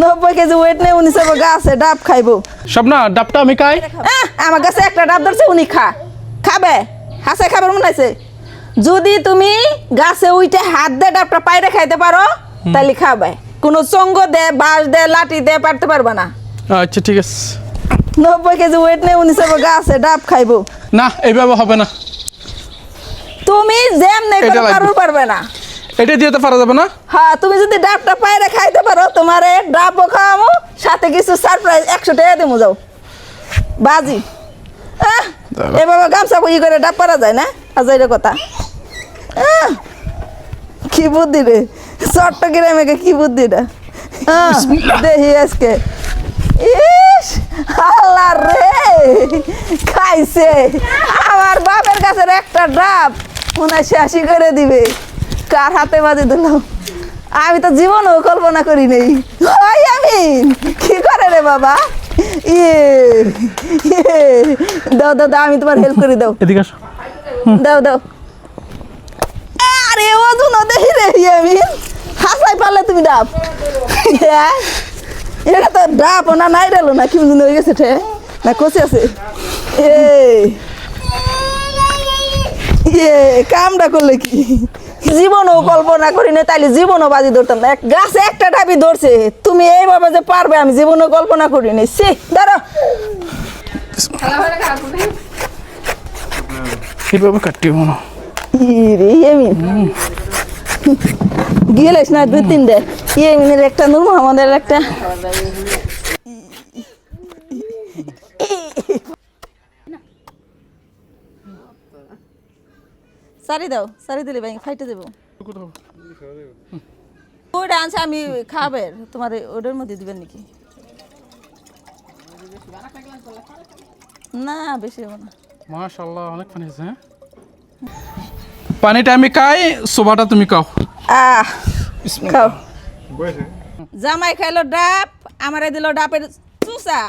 নব্বই KG wait নেই উনি সব গাছে ডাব খাইবো। ডাবটা আমি খাই। আমার কাছে একটা ডাব ধরছে উনি খা। খাবে? হাসে খাবার মনে আছে? যদি তুমি গাছে উইটে হাত দে ডাবটা পাইরে খাইতে পারো তাহলে খাবে। কোনো চঙ্গ দে বাঁশ দে লাঠি দে পারতে পারবে না। আচ্ছা ঠিক আছে। নব্বই কেজি ওয়েট নেই উনি সব গাছে ডাব খাইবো। না এইভাবে হবে না। তুমি যেমনে করে পারবে না। এটা দিয়ে তো পারা যাবে না? হ্যাঁ তুমি যদি ডাবটা পাইরে খাইতে পারো তোমারে ডাবও খাওয়ামো সাথে কিছু সারপ্রাইজ একশো টাকা দেবো যাও। বাজি। এভাবে গামছা ই করে ডাব পারা যায় না? আজ এটা কথা। কি বুদ্ধি রে? চট্টগ্রামে কি বুদ্ধি রে দেখি আজকে। ইস আল্লাহ রে! খাইছে। আমার বাপের কাছে একটা ডাব মনে হয় শেষই করে দিবে। কার হাতে বাজে দিল আমি তো জীবনও কল্পনা করি নেই। ওই আমি কি করে রে বাবা? ইয়ে ইয়ে দাও দাও দাও আমি তোমার হেল্প করে দাও। এদিকে আসো। দাও দাও। আরে ওজন দেখি রে আমি হাসাই পারলে তুমি ডাব? এটা তো ডাব না নাই রেলো না কি হয়ে গেছে ঠে? না কষে আছে। এ ইয়ে কামটা করলে কি? জীবনও কল্পনা করি না তাইলে জীবনও বাজি ধরতাম না। এক গাছে একটা ডাবি ধরছে তুমি এইভাবে যে পারবে আমি জীবনও কল্পনা করি নি সে দাঁড়ো এইভাবে কাটিও মনে ইরে এমিন গেলেস না দুই তিনটে এমিনের একটা নূর মোহাম্মদের একটা সারি দাও সারি দিলে ভাই ফাইটে দেবো ওইটা আনছে আমি খাবে তোমার ওটার মধ্যে দিবেন নাকি না বেশি হবে না মাশাল্লাহ অনেক পানি আছে পানিটা আমি খাই সোবাটা তুমি খাও আহ খাও জামাই খাইলো ডাব আমারে দিল ডাবের চুষা